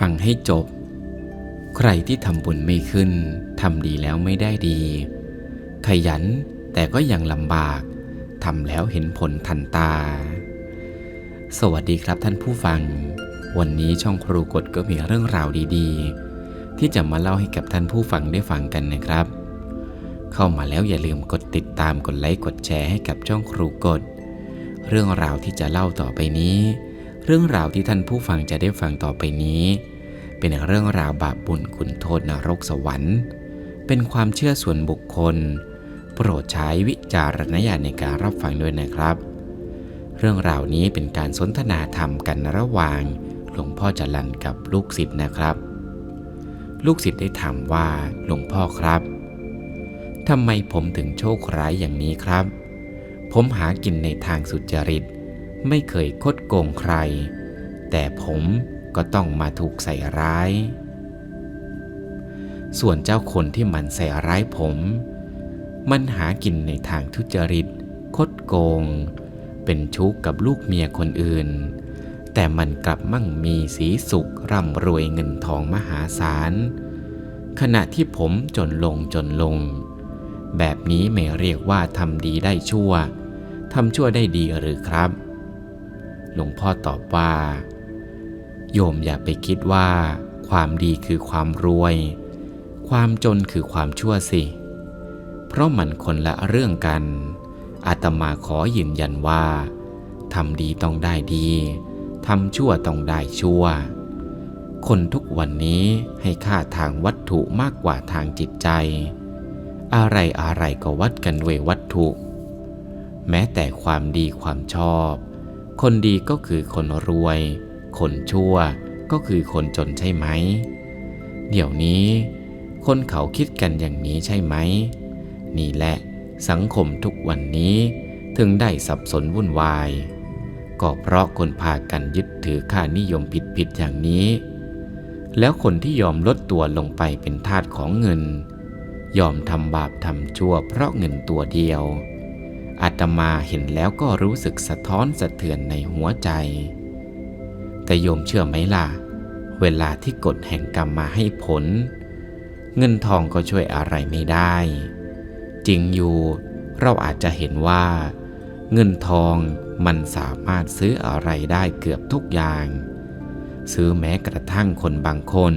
ฟังให้จบ ใครที่ทำบุญไม่ขึ้นทำดีแล้วไม่ได้ดี ขยันแต่ก็ยังลำบากทำแล้วเห็นผลทันตา สวัสดีครับท่านผู้ฟัง วันนี้ช่องครูกฎก็มีเรื่องราวดีๆ ที่จะมาเล่าให้กับท่านผู้ฟังได้ฟังกันนะครับ เข้ามาแล้วอย่าลืมกดติดตามกดไลค์กดแชร์ให้กับช่องครูกฎเรื่องราวที่จะเล่าต่อไปนี้ เรื่องราวที่ท่านผู้ฟังจะได้ฟังต่อไปนี้ เป็นเรื่องราวบาปบุญคุณโทษนรกสวรรค์ เป็นความเชื่อส่วนบุคคล โปรดใช้วิจารณญาณในการรับฟังด้วยนะครับ เรื่องราวนี้เป็นการสนทนาธรรมกันระหว่างหลวงพ่อจรันกับลูกศิษย์นะครับ ลูกศิษย์ได้ถามว่าหลวงพ่อครับทำไมผมถึงโชคร้ายอย่างนี้ครับ ผมหากินในทางสุจริต ไม่เคยคดโกงใคร แต่ผม ก็ต้องมาถูกใส่ร้าย ส่วนเจ้าคนที่มันใส่ร้ายผม มันหากินในทางทุจริต คดโกง เป็นชู้กับลูกเมียคนอื่น แต่มันกลับมั่งมีสีสุขร่ำรวยเงินทองมหาศาล ขณะที่ผมจนลงจนลง แบบนี้ไม่เรียกว่าทำดีได้ชั่วทำชั่วได้ดีหรือครับ หลวงพ่อตอบว่า โยมอย่าไปคิดว่า ความดีคือความรวย ความจนคือความชั่วสิ เพราะมันคนละเรื่องกัน อาตมาขอยืนยันว่าทำดีต้องได้ดีทำชั่วต้องได้ชั่ว คนทุกวันนี้ให้ค่าทางวัตถุมากกว่าทางจิตใจ อะไรอะไรก็วัดกันด้วยวัตถุ แม้แต่ความดีความชอบ คนดีก็คือคนรวย คนชั่วก็คือคนจนใช่ไหม เดี๋ยวนี้ คนเขาคิดกันอย่างนี้ใช่ไหม นี่แหละสังคมทุกวันนี้ถึงได้สับสนวุ่นวาย ก็เพราะคนพากันยึดถือค่านิยมผิดๆอย่างนี้ แล้วคนที่ยอมลดตัวลงไปเป็นทาสของเงิน ยอมทำบาปทำชั่วเพราะเงินตัวเดียวอาตมาเห็นแล้วก็รู้สึกสะท้อนสะเทือนในหัวใจ แต่โยมเชื่อไหมล่ะ เวลาที่กฎแห่งกรรมมาให้ผล เงินทองก็ช่วยอะไรไม่ได้ จริงอยู่เราอาจจะเห็นว่า เงินทองมันสามารถซื้ออะไรได้เกือบทุกอย่าง ซื้อแม้กระทั่งคนบางคน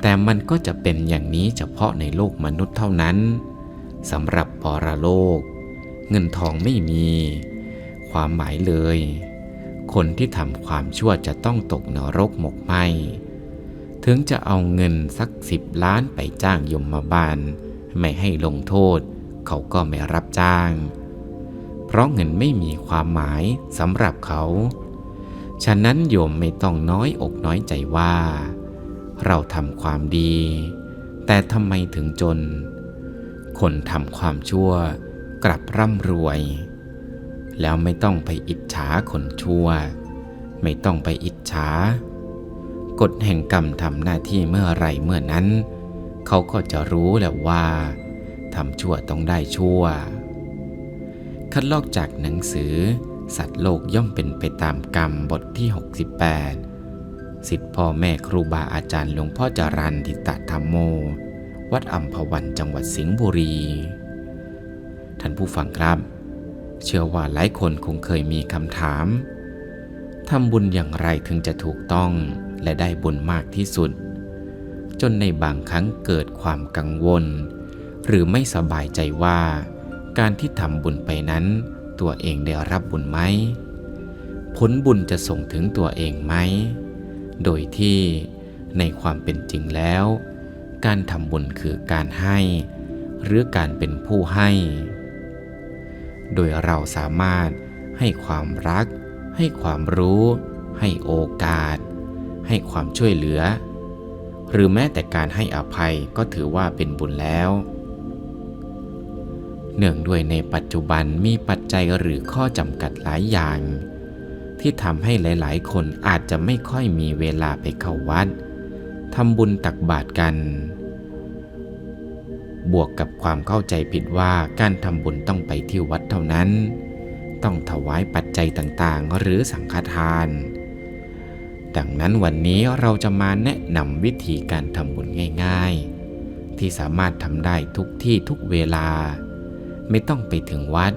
แต่มันก็จะเป็นอย่างนี้เฉพาะในโลกมนุษย์เท่านั้นสำหรับปรโลก เงินทองไม่มี ความหมายเลย คนที่ทำความชั่วจะต้องตกนรกหมกไหมถึงจะเอาเงินสักสิบล้านไปจ้างยมมาบาล ไม่ให้ลงโทษ เขาก็ไม่รับจ้าง เพราะเงินไม่มีความหมายสำหรับเขา ฉะนั้นโยมไม่ต้องน้อยอกน้อยใจว่า เราทำความดี แต่ทำไมถึงจน คนทำความชั่วกลับร่ำรวย แล้วไม่ต้องไปอิจฉาคนชั่ว ไม่ต้องไปอิจฉากฎแห่งกรรมทำหน้าที่เมื่อไรเมื่อนั้น เขาก็จะรู้แล้วว่าทำชั่วต้องได้ชั่ว คัดลอกจากหนังสือ สัตว์โลกย่อมเป็นไปตามกรรมบทที่ 68 สิทธิพ่อแม่ครูบาอาจารย์หลวงพ่อจรันติตะธรรมโม วัดอัมพวันจังหวัดสิงห์บุรี ท่านผู้ฟังครับ เชื่อว่าหลายคนคงเคยมีคำถาม ทำบุญอย่างไรถึงจะถูกต้องและได้บุญมากที่สุด จนในบางครั้งเกิดความกังวล หรือไม่สบายใจว่า การที่ทำบุญไปนั้น ตัวเองได้รับบุญไหม ผลบุญจะส่งถึงตัวเองไหม โดยที่ในความเป็นจริงแล้ว การทำบุญคือการให้ หรือการเป็นผู้ให้ โดยเราสามารถให้ความรัก ให้ความรู้ ให้โอกาส ให้ความช่วยเหลือ หรือแม้แต่การให้อภัยก็ถือว่าเป็นบุญแล้ว เนื่องด้วยในปัจจุบันมีปัจจัยหรือข้อจำกัดหลายอย่าง ที่ทำให้หลาย ๆ คนอาจจะไม่ค่อยมีเวลาไปเข้าวัดทำบุญตักบาตรกัน บวกกับความเข้าใจผิดว่าการทำบุญต้องไปที่วัดเท่านั้น ต้องถวายปัจจัยต่างๆ หรือสังฆทาน ดังนั้นวันนี้เราจะมาแนะนำวิธีการทำบุญง่าย ๆ ที่สามารถทำได้ทุกที่ทุกเวลา ไม่ต้องไปถึงวัด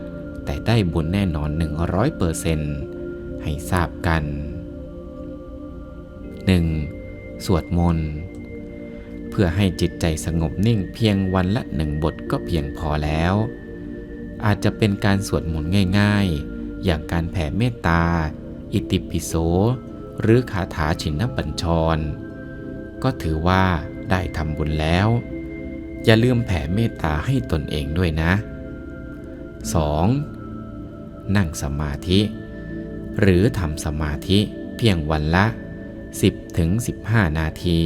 แต่ได้บุญแน่นอน 100%ให้ทราบกัน 1. สวดมนต์ เพื่อให้จิตใจสงบนิ่งเพียงวันละหนึ่งบทก็เพียงพอแล้ว อาจจะเป็นการสวดมนต์ง่ายๆ อย่างการแผ่เมตตา อิติปิโส หรือคาถาชินนบัญชร ก็ถือว่าได้ทำบุญแล้ว อย่าลืมแผ่เมตตาให้ตนเองด้วยนะ 2. นั่งสมาธิ หรือทำสมาธิเพียงวันละ 10-15 นาที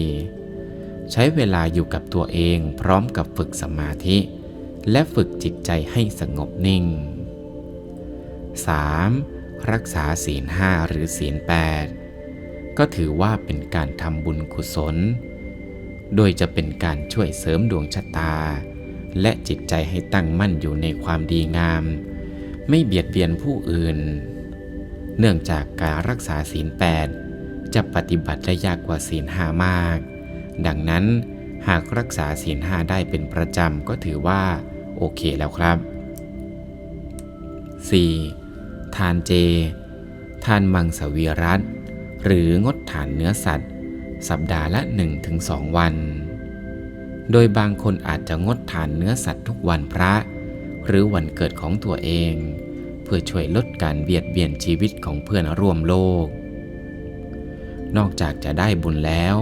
ใช้เวลาอยู่กับตัวเองพร้อมกับฝึกสมาธิ และฝึกจิตใจให้สงบนิ่ง 3. รักษาศีลห้าหรือศีลแปดก็ถือว่าเป็นการทำบุญกุศล โดยจะเป็นการช่วยเสริมดวงชะตา และจิตใจให้ตั้งมั่นอยู่ในความดีงาม ไม่เบียดเบียนผู้อื่น เนื่องจากการรักษาศีลแปดจะปฏิบัติได้ยากกว่าศีลห้ามาก ดังนั้นหากรักษาศีลห้าได้เป็นประจำก็ถือว่าโอเคแล้วครับ 4. ทานเจ ทานมังสวิรัตหรืองดทานเนื้อสัตว์ สัปดาห์ละ 1-2 วัน โดยบางคนอาจจะงดทานเนื้อสัตว์ทุกวันพระ หรือวันเกิดของตัวเอง เพื่อช่วยลดการเบียดเบียนชีวิตของเพื่อนร่วมโลก นอกจากจะได้บุญแล้ว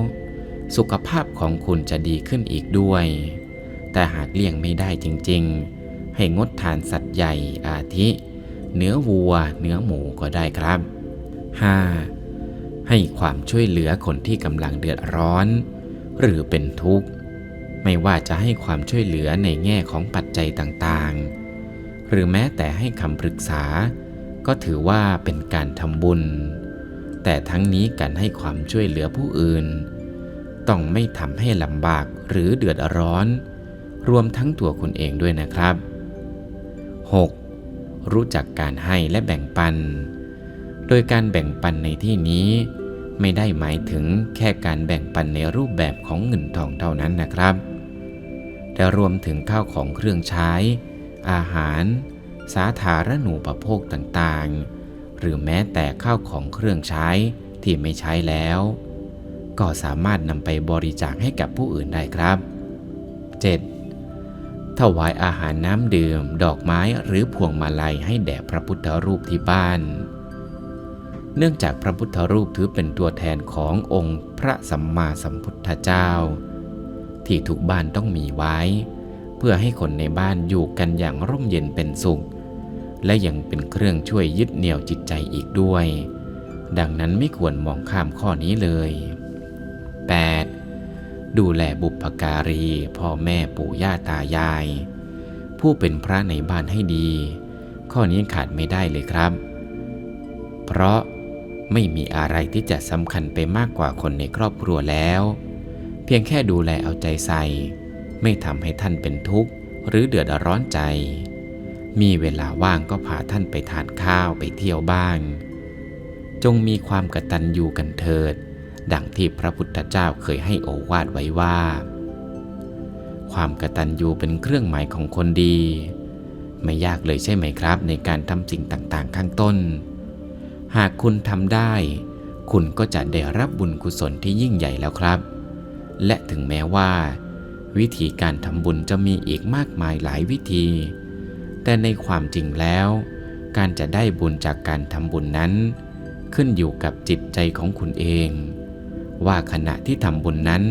สุขภาพของคุณจะดีขึ้นอีกด้วย แต่หากเลี่ยงไม่ได้จริงๆ ให้งดทานสัตว์ใหญ่อาทิ เนื้อวัว เนื้อหมูก็ได้ครับ 5. ให้ความช่วยเหลือคนที่กำลังเดือดร้อน หรือเป็นทุกข์ ไม่ว่าจะให้ความช่วยเหลือในแง่ของปัจจัยต่างๆ หรือแม้แต่ให้คำปรึกษา ก็ถือว่าเป็นการทำบุญ แต่ทั้งนี้การให้ความช่วยเหลือผู้อื่น ต้องไม่ทำให้ลำบากหรือเดือดร้อน รวมทั้งตัวคุณเองด้วยนะครับ 6. รู้จักการให้และแบ่งปัน โดยการแบ่งปันในที่นี้ ไม่ได้หมายถึงแค่การแบ่งปันในรูปแบบของเงินทองเท่านั้นนะครับ แต่รวมถึงข้าวของเครื่องใช้ อาหาร สาธารณูปโภคต่างๆ หรือแม้แต่ข้าวของเครื่องใช้ที่ไม่ใช้แล้ว ก็สามารถนำไปบริจาคให้กับผู้อื่นได้ครับ 7. ถวายอาหารน้ำดื่ม ดอกไม้หรือพวงมาลัยให้แด่พระพุทธรูปที่บ้าน เนื่องจากพระพุทธรูปถือเป็นตัวแทนขององค์พระสัมมาสัมพุทธเจ้า ที่ทุกบ้านต้องมีไว้ เพื่อให้คนในบ้านอยู่กันอย่างร่มเย็นเป็นสุข และยังเป็นเครื่องช่วยยึดเหนี่ยวจิตใจอีกด้วย ดังนั้นไม่ควรมองข้ามข้อนี้เลย 8. ดูแลบุพการี พ่อแม่ปู่ย่าตายาย ผู้เป็นพระในบ้านให้ดี ข้อนี้ขาดไม่ได้เลยครับ เพราะไม่มีอะไรที่จะสำคัญไปมากกว่าคนในครอบครัวแล้ว เพียงแค่ดูแลเอาใจใส่ ไม่ทำให้ท่านเป็นทุกข์ หรือเดือดร้อนใจ มีเวลาว่างก็พาท่านไปทานข้าวไปเที่ยวบ้าง จงมีความกตัญญูกันเถิด ดังที่พระพุทธเจ้าเคยให้โอวาทไว้ว่า ความกตัญญูเป็นเครื่องหมายของคนดี ไม่ยากเลยใช่ไหมครับ ในการทำสิ่งต่างๆ ข้างต้น หากคุณทำได้ คุณก็จะได้รับบุญกุศลที่ยิ่งใหญ่แล้วครับ และถึงแม้ว่า วิธีการทำบุญจะมีอีกมากมายหลายวิธี แต่ในความจริงแล้ว การจะได้บุญจากการทำบุญนั้น ขึ้นอยู่กับจิตใจของคุณเอง ว่าขณะที่ทำบุญนั้น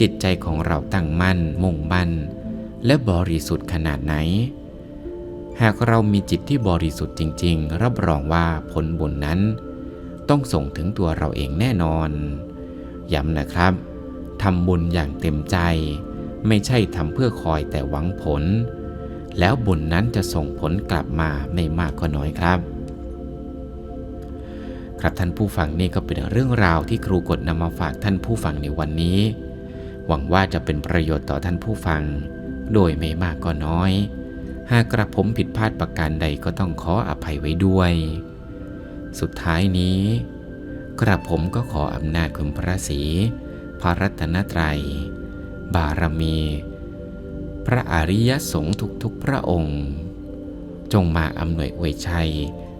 จิตใจของเราตั้งมั่น มุ่งมั่น และบริสุทธิ์ขนาดไหน หากเรามีจิตที่บริสุทธิ์จริง ๆ รับรองว่าผลบุญนั้น ต้องส่งถึงตัวเราเองแน่นอน ย้ำนะครับทำบุญอย่างเต็มใจ ไม่ใช่ทำเพื่อคอยแต่หวังผล แล้วบุญนั้นจะส่งผลกลับมาไม่มากก็น้อยครับ ครับท่านผู้ฟังนี่ก็เป็นเรื่องราวที่ครูกดนำมาฝากท่านผู้ฟังในวันนี้ หวังว่าจะเป็นประโยชน์ต่อท่านผู้ฟัง โดยไม่มากก็น้อย หากกระผมผิดพลาดประการใดก็ต้องขออภัยไว้ด้วย สุดท้ายนี้ กระผมก็ขออำนาจคุณพระศรีพระรัตนตรัย บารมี พระอริยสงฆ์ทุกๆพระองค์ จงมาอำนวยอวยชัย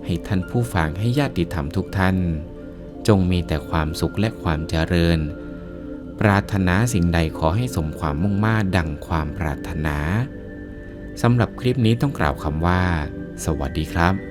ให้ท่านผู้ฟังให้ญาติธรรมทุกท่าน จงมีแต่ความสุขและความเจริญ ปรารถนาสิ่งใดขอให้สมความมุ่งมา่ดังความปรารถนาสำหรับคลิปนี้ต้องกล่าวคำว่า สวัสดีครับ